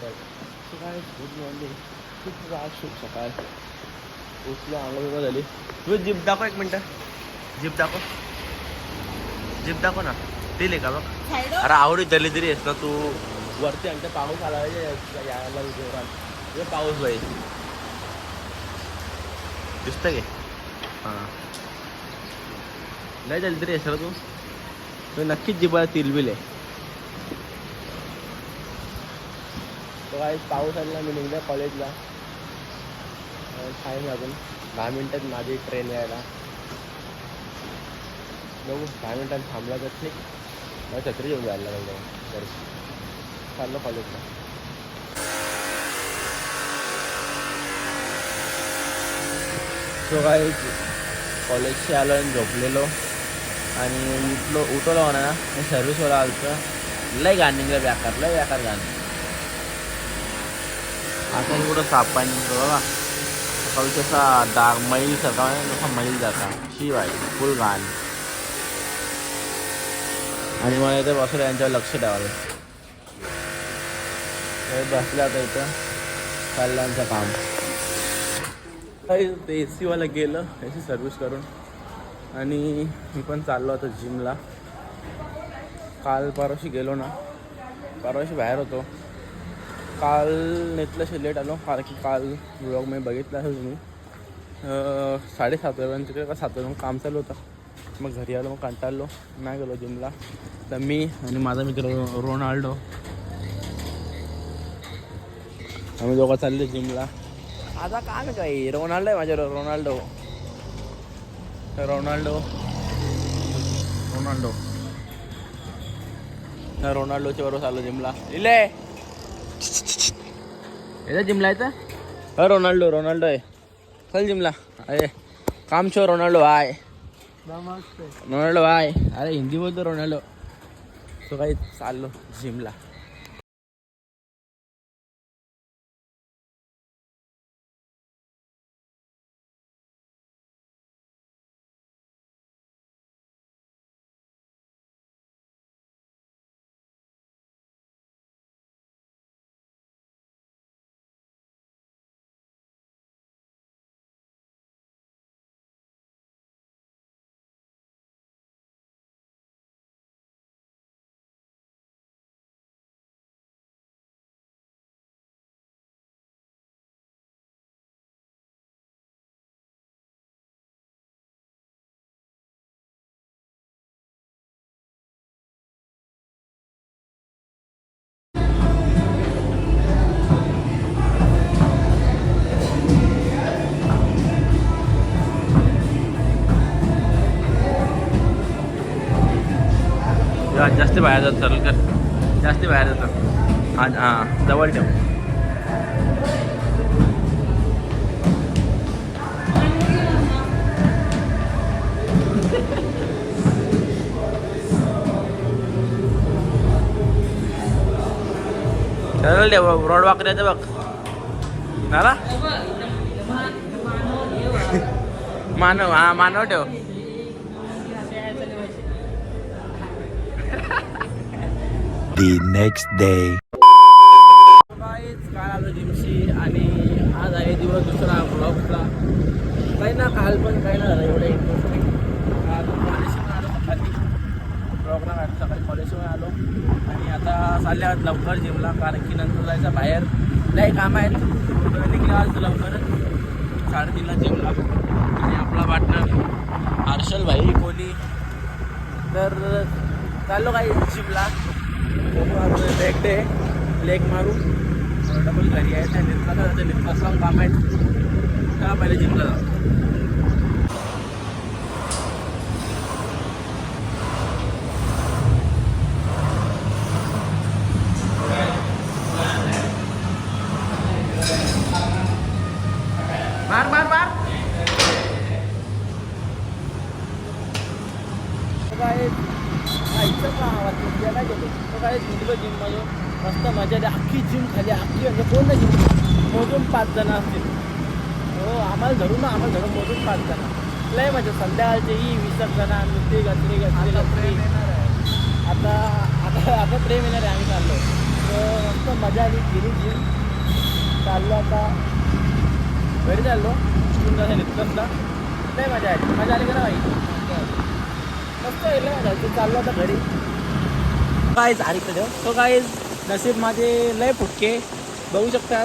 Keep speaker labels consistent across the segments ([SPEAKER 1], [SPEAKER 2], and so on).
[SPEAKER 1] सकाळ. Good morning खूप आज शुभ सकाळ. उठलो आंघोळ झाली. तू जीप दाखव एक मिनटं. जीप दाखव. जीप दाखव ना. दिले का बघ? अरे आवडी धरली तरी आहेस ना तू. वरती आणि पाऊस आला पाहिजे यायला जोरात पाऊस बाई. दिसतं गे हां. नाही झाली तरी आहेस ना तू? तू नक्कीच जिबाला तिलबिल आहे. तो काय पाऊस आला मी निघल्या कॉलेजला. टाईम अजून. दहा मिनिटात माझी ट्रेन यायला. बघू दहा मिनिटात थांबला तर ठीक. मला छत्री घेऊन जायला लागलं घरी चाललो कॉलेजला. सो काय कॉलेजशी आलो आणि झोपलेलो. आणि उठलो उठवलं म्हणा मी सर्व्हिसवाला होतं लय गाणं निघलं बेकार लय बेकार गाणी. आता हे कुठं साप पाणी निघतो बघा. सकाळी कसा डाग मैल सकाळ तसा मैल जाता. शिवाय फुल घाण. आणि मला इथे बसलं यांच्यावर लक्ष ठेवायला. बसलं आता इथं चाललं आमचं काम. काही ते ए सीवाला गेलं ए सी सर्व्हिस करून. आणि मी पण चाललो होतो जिमला काल परवाशी गेलो ना. परवाशी बाहेर होतो. काल नेतल्याशी लेट आलो. कारण की काल ब्लॉग मी बघितला असेल तुम्ही. साडेसात वाजेपर्यंत तिकडे का सात वाजेपर्यंत काम चालू होतं. मग घरी आलो मग कंटाळलो. नाही गेलो जिमला तर मी आणि माझा मित्र रोनाल्डो. आम्ही दोघं चालले जिमला आता काय ना काही रोनाल्डो आहे माझ्या रोनाल्डो. रोनाल्डो. रोनाल्डो. रोनाल्डोच्या बरोबर चाललो जिमला इले! येतं जिमला येतं हा रोनाल्डो रोनाल्डो आहे चल जिमला। अरे काम छो रोनाल्डो आय रोनाल्डो आय अरे हिंदी बोलतो रोनाल्डो। तो काही चाललो जिमला। जास्त बाहेर जात चालेल कर जास्त बाहेर जातं हां हां जवळ ठेव. ठेव रोड वाकड्याचं बघ. झाला मानव हा मानव ठेव.
[SPEAKER 2] The next day.
[SPEAKER 1] काल आलो जिमशी आणि आज आहे दिवस दुसरा ब्लॉगचा. काही ना काल पण काही ना झालं एवढं इंटरेस्ट काल कॉलेजशी आलो सकाळी. ब्लॉगला काढ सकाळी कॉलेजशिवाय आलो. आणि आता चालले आहोत लवकर जिमला कारण की नंतर जायचं बाहेर. लय काम आहेत. निघले आज लवकरच साडेतीनला जिमला. आणि आपला पार्टनर हर्षल भाई कोहली तर चाललो काही जिमला. लेग डे लेग मारू डबल घरी आहे. त्या निर्माता लावून काम आहे. का पहिले जिमला जाऊ? मार मार मार काय खायचं का आवाज गेला काय निघलो जिममध्ये मस्त मजा आली. अख्खी जिम खाली अख्खी म्हणजे पूर्ण जिम मोजून पाच जण असतील. हो आम्हाला धरून ना आम्हाला धरून मोजून पाच जण. लय मजा. संध्याकाळचे ही वीसक जण नुसती गचरी गचरी गचरी आता आता आता प्रेम येणार आहे. आम्ही चाललो तर मस्त मजा आली. गेली जिम चाललो आता. घरी चाललो. जायचं निघतो नाही मजा आली. मजा आली का ना बाई मस्त गेलं मजा. चाललो आता घरी. काय झाली तर तो काय नसीब माझे लय फुटके. बघू शकता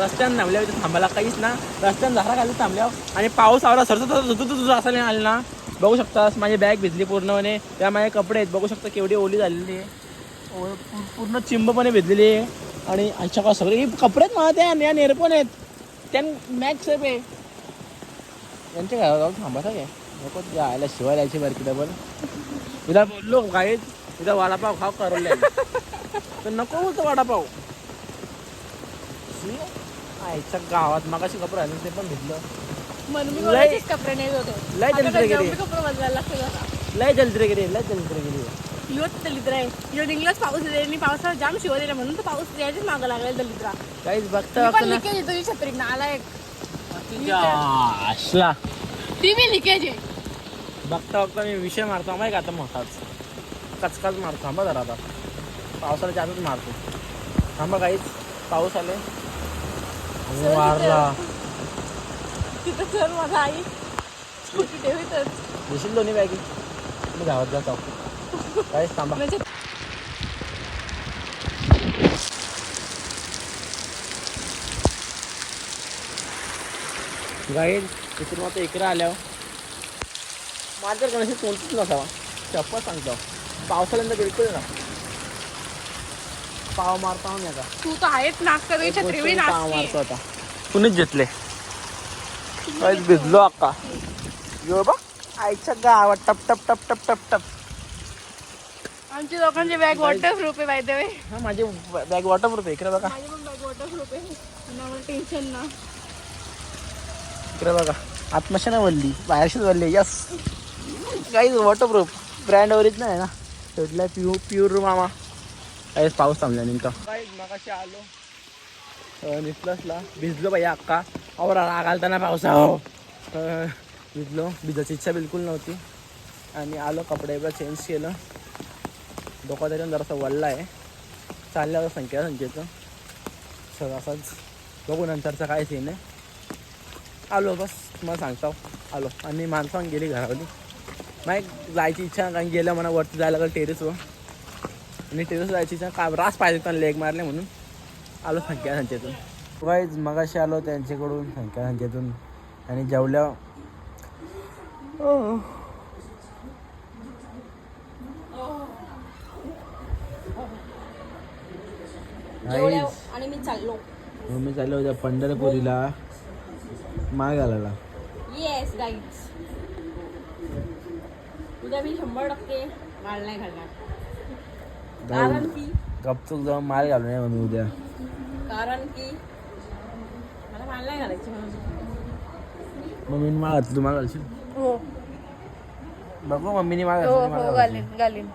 [SPEAKER 1] रस्त्यानं थांबल्या इथे थांबायला काहीच ना. रस्त्यानं झाडा खाली थांबल्यावर आणि पाऊस आवला सरसत तुझं तुझं असं नाही आलं ना. बघू शकतास माझी बॅग भिजली पूर्णपणे. त्या माझे कपडे आहेत. बघू शकता केवढी ओली झालेली आहे. पूर्ण चिंबपणे भिजलेली आहे. आणि अच्छा का सगळे कपडेच मला त्या या नेरपण आहेत. त्या मॅच आहे. यांच्या घरावर जाऊन थांबायचं काय नको जायला शिवाय यायची बरं की डबल उद्या बोललो काहीच तिथं वडापाव खाव करवले तर नको बोलतो वडापाव. शी, आईच्या गावात मगाशी कपडे आले ते पण
[SPEAKER 3] म्हणून मी
[SPEAKER 1] लय-
[SPEAKER 3] कोणाचेच कपडे नाही होते.
[SPEAKER 1] लय
[SPEAKER 3] आता
[SPEAKER 1] जलदी
[SPEAKER 3] घरी
[SPEAKER 1] गेली.
[SPEAKER 3] जाऊन मी कपडे बदलायला
[SPEAKER 1] लय जलदी रे गेली लय जलदी रे गेली
[SPEAKER 3] दलिद्र आहे. यो निघलाच पाऊस येते आणि जाम शिव दिला म्हणून तर पाऊस यायचीच मागं लागेल दलिद्रा
[SPEAKER 1] काहीच बघता
[SPEAKER 3] मी
[SPEAKER 1] बघता
[SPEAKER 3] पण
[SPEAKER 1] ना.
[SPEAKER 3] लिकेज आहे तुझी छत्री नाला एक.
[SPEAKER 1] असला.
[SPEAKER 3] ती मी लिकेज आहे.
[SPEAKER 1] बघता बघता मी विषय मारतो. माहिती का आता मोठाच? कचकाच मारतो थांबा जरा आता. पावसाला जास्तच मारतो. थांबा काहीच पाऊस आले मारला
[SPEAKER 3] तिथं चल माझा आई स्कूटी ठेवीतच
[SPEAKER 1] दिशील दोन्ही बॅगी मी गावात जातो. काहीच थांबा.
[SPEAKER 3] म्हणजे
[SPEAKER 1] गाईड तिथून आता इकडे आल्यावर. माझ्या गणेश कोणतीच नसावा. चप्पल सांगतो. पावसाळ्यात बिलकुल ना. पाव मारता आता.
[SPEAKER 3] तू तर आहेच तुझी
[SPEAKER 1] पाव मारतो आता. कुणीच घेतले? काहीच भिजलो अक्का. यो बा आईच्या गावात टप टप टप टप टप टप.
[SPEAKER 3] लोकांचे बॅग वॉटर प्रूफ आहे बाय द वे
[SPEAKER 1] हा माझी बॅग वॉटर प्रूफ आहे इकडे बघा.
[SPEAKER 3] माझी पण बॅग आहे. टेन्शन ना.
[SPEAKER 1] इकडे बघा. आत्मशना वल्ली बाहेरशीच वल्ली यस काहीच वॉटर प्रूफ ब्रँड वरीच नाही ना. शेवटला प्यू प्युर मामा. काहीच पाऊस थांबला नेमका मगाशी आलो. निसलसला भिजलो बाई अक्का. और राग आलता ना पावसा हो भिजलो. भिजायची इच्छा बिलकुल नव्हती. आणि आलो कपडे बिपडे चेंज केलं. डोका तरी जरासा वल्ला आहे. चालल्यावर संख्या संख्येचं. सर असाच. बघू नंतरचा काय सीन आहे. आलो बस. तुम्हाला सांगतो. आलो. आणि माणसांनी गेली घरावली. नाही जायची इच्छा कारण गेलं मला वरती जायला लागलं टेरेसवर आणि टेरेस जायची इच्छा का रास पाहिजे त्यांना लेग मारले म्हणून. आलो संख्या संचेतून वाईज मगाशी आलो त्यांच्याकडून संख्या संचेतून आणि जेवल्या.
[SPEAKER 3] आणि मी चाललो.
[SPEAKER 1] मी चाललो होत्या पंढरपुरीला. माळ घालायला
[SPEAKER 3] येस उद्या मी शंभर टक्के माल नाही घालणार. कारण की
[SPEAKER 1] गपचूक जाऊन माळ घालून या म्हणून उद्या.
[SPEAKER 3] कारण की मला माल नाही घालायची म्हणून.
[SPEAKER 1] मम्मीने माळ घातली तू माळ घालशील?
[SPEAKER 3] हो.
[SPEAKER 1] बघू मम्मीने माळ
[SPEAKER 3] हो
[SPEAKER 1] घातली
[SPEAKER 3] हो
[SPEAKER 1] घालशील.
[SPEAKER 3] घालीन घालीन.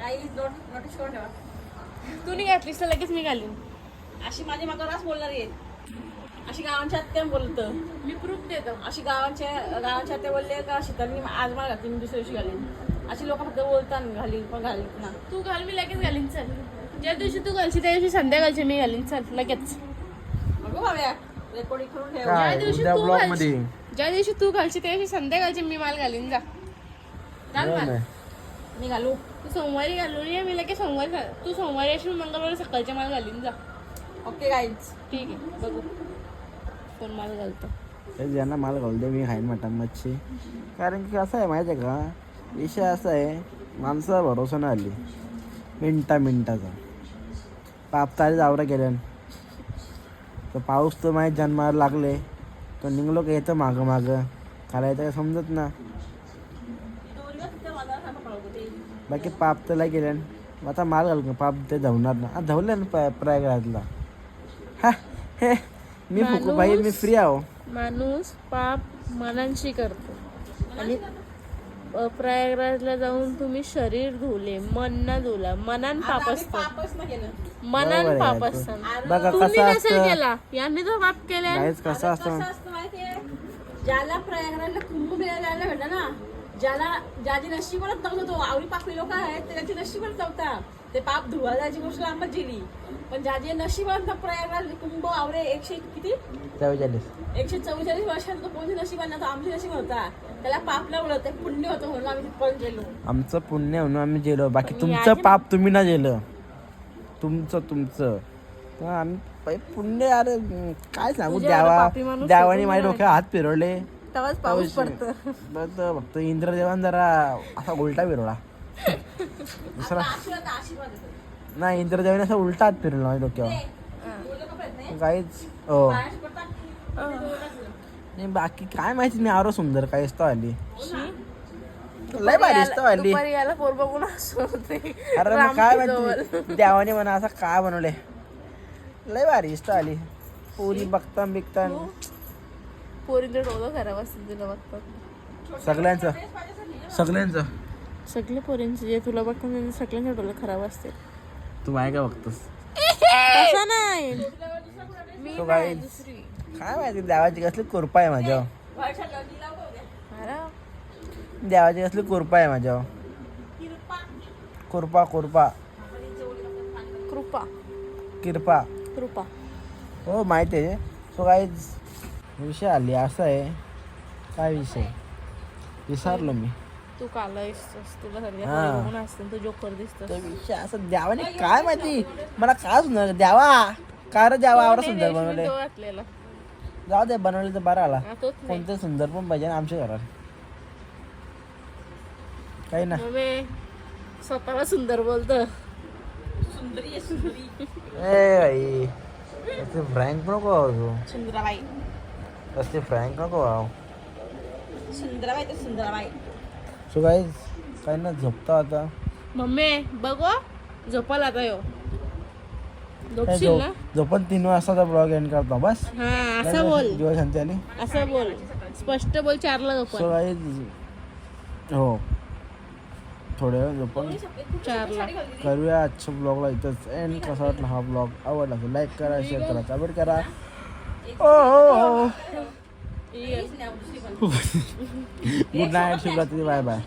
[SPEAKER 3] गाईज नोट नोटीस करून ठेवा. तू नाही घातलीस तर लगेच मी घालीन. अशी माझी मागा रास बोलणार आहे. अशी गावांच्या आत्या बोलतं. मी प्रूफ देतो. अशी गावांच्या गावांच्या आत्या बोलले का शीतलनी आज मला घातली मी दुसऱ्या दिवशी घालीन. अशी लोक फक्त बोलतात घालीन पण घालीन ना.
[SPEAKER 4] तू घाल मी लगेच घालीन चल. ज्या दिवशी तू घालशी त्या दिवशी संध्याकाळची मी घालीन चल लगेच.
[SPEAKER 3] अगो बाब्या रेकॉर्डिंग करून ठेव.
[SPEAKER 1] काय?
[SPEAKER 4] दिवशी तू.
[SPEAKER 1] मध्ये.
[SPEAKER 4] ज्या दिवशी तू घालशी त्या दिवशी संध्याकाळची मी माल घालीन जा. घाल माल.
[SPEAKER 3] मी घालू.
[SPEAKER 4] तू सोमवारी घालून ये मी लगेच सोमवारी घाल- तू सोमवारी अशी मंगळवारी सकाळच्या माल घालीन जा.
[SPEAKER 3] ओके गाईज
[SPEAKER 4] ठीक आहे बघू. कोण माल घालतो?
[SPEAKER 1] ज्यांना माल घालू दे मी खाईन मटन मच्छी. कारण की कसं आहे माहिती आहे का? विषय असा आहे माणसाचा भरोसा नाही आली मिनटा मिनटाचा. पाप तारी जावरा गेल्यान तर पाऊस तर माहीत जन्माला लागले. तर निघलो का येतं मागं मागं? करायचं काय समजत ना. बाकी पाप तर गेल्यान मग आता माल घाल पाप ते धावणार ना. आ, धावलं ना पाय प्रयागराजला. हा हे मी फुकू भाई मी फ्री आहो
[SPEAKER 4] माणूस पाप मनांशी करतो. आणि प्रयागराजला जाऊन तुम्ही शरीर धुले मन ना धुला मनान पाप असतं. मनान पाप. असतं.
[SPEAKER 1] बघा
[SPEAKER 4] तुम्ही
[SPEAKER 1] कसं
[SPEAKER 4] नसेल
[SPEAKER 1] असतं?
[SPEAKER 4] केला. यांनी तो पाप केला.
[SPEAKER 1] कसं असतं?
[SPEAKER 3] कसं असतं माहितीये? ज्याला प्रयागराजला कुंभमेळा जायला भेटला ना ज्याला ज्याची नशिबाला नव्हतं तो आवडी पाकळी लोक आहेत त्यांची नशिबाला नव्हता ते पाप धुवायला जायची गोष्ट लांबच गेली. पण ज्या जे नशिबांत प्रयागराज कुंभ आवरे एकशे किती?
[SPEAKER 1] चव्वेचाळीस.
[SPEAKER 3] एकशे चव्वेचाळीस वर्षात तो कोणती नशिबांना तो आमची नशीब होता. त्याला पाप लावलं ते पुण्य होतं म्हणून आम्ही तिथपर्यंत गेलो.
[SPEAKER 1] आमचं पुण्य म्हणून आम्ही गेलो. बाकी तुमचं पाप तुम्ही ना गेलं. तुमचं तुमचं. तर आम्ही पुण्य अरे हम्म, काय सांगू? द्यावा
[SPEAKER 4] पापी माणूस
[SPEAKER 1] देवाने माझ्या डोक्यात हात फिरवले.
[SPEAKER 4] तेव्हाच पाऊस पडतं.
[SPEAKER 1] बस फक्त इंद्रदेवान जरा असा उलटा फिरवला. दुसरा. नाही इंद्रदेवाने असा उलटा हात फिरवला माझ्या डोक्यावर? काहीच हो.
[SPEAKER 3] पडतात.
[SPEAKER 1] नाही. बाकी काय माहिती नाही आरो सुंदर काय असतो आली. लय भारी असतो आली.
[SPEAKER 4] याला पोर बघून
[SPEAKER 1] अरे मग काय. माहिती देवाने म्हणा असं काय बनवले लय भारी इष्ट आली. पुरी बघता बिकता
[SPEAKER 4] पोरींचे डोळं खराब असतील तुला बघतात
[SPEAKER 1] सगळ्यांचं. सगळ्यांचं.
[SPEAKER 4] सगळे पोरींचे जे तुला बघतात त्यांचे सगळ्यांचे डोळे खराब असतील.
[SPEAKER 1] तू माय काय बघतोस?
[SPEAKER 4] असं नाही. मी
[SPEAKER 1] तो
[SPEAKER 4] नाही
[SPEAKER 1] काय?
[SPEAKER 4] दुसरी.
[SPEAKER 1] काय माहिती देवाची कसली कृपा आहे.
[SPEAKER 4] अरे.
[SPEAKER 1] देवाची कसली कृपा आहे माझ्यावर. कृपा कृपा.
[SPEAKER 4] कृपा.
[SPEAKER 1] कृपा.
[SPEAKER 4] कृपा.
[SPEAKER 1] हो माहिती आहे. सो काय विषय आली असं आहे. काय विषय? विसरलो मी.
[SPEAKER 4] तू काला दिसतोस तुला सगळ्या
[SPEAKER 1] हा.
[SPEAKER 4] बघून असतील तू जोकर दिसतोस.
[SPEAKER 1] तो विषय असं देवाने काय माहिती? मला काय सुंदर देवा काय रे देवा आवडा सुंदर बनवले
[SPEAKER 4] तो
[SPEAKER 1] जाऊ दे बनवले तर बरं आला.
[SPEAKER 4] हा, तोच नाही.
[SPEAKER 1] कोणते सुंदर पण पाहिजे ना आमच्या घरात. काही ना.
[SPEAKER 4] स्वतःला सुंदर बोलतो
[SPEAKER 3] सुंदरी आहे सुंदरी.
[SPEAKER 1] ए फ्रँक नको वाहू तू.
[SPEAKER 3] सुंदराबाई.
[SPEAKER 1] तसे फ्रँक नको वाहू
[SPEAKER 3] सुंदराबाई तर सुंदराबाई.
[SPEAKER 1] सो काही काही ना झोपतो आता.
[SPEAKER 4] मम्मी बघ झोपाल आता यो
[SPEAKER 1] काय
[SPEAKER 4] झोपशील
[SPEAKER 1] झोप
[SPEAKER 4] ना?
[SPEAKER 1] झोपून तीन वाजताचा ब्लॉग एंड करतो बस.
[SPEAKER 4] हा असं बोल.
[SPEAKER 1] दिवस शांती आली.
[SPEAKER 4] असं बोल. स्पष्ट बोल चारला
[SPEAKER 1] सो
[SPEAKER 4] झोपल
[SPEAKER 1] काही हो. थोड्या वेळ झोपून
[SPEAKER 4] चारला.
[SPEAKER 1] करूया आजच्या ब्लॉगला इथंच एंड कसा वाटला हा ब्लॉग आवडला तर लाईक करा शेअर करा कमेंट करा. ओ हो. गुड नाईट शुभरात्री बाय बाय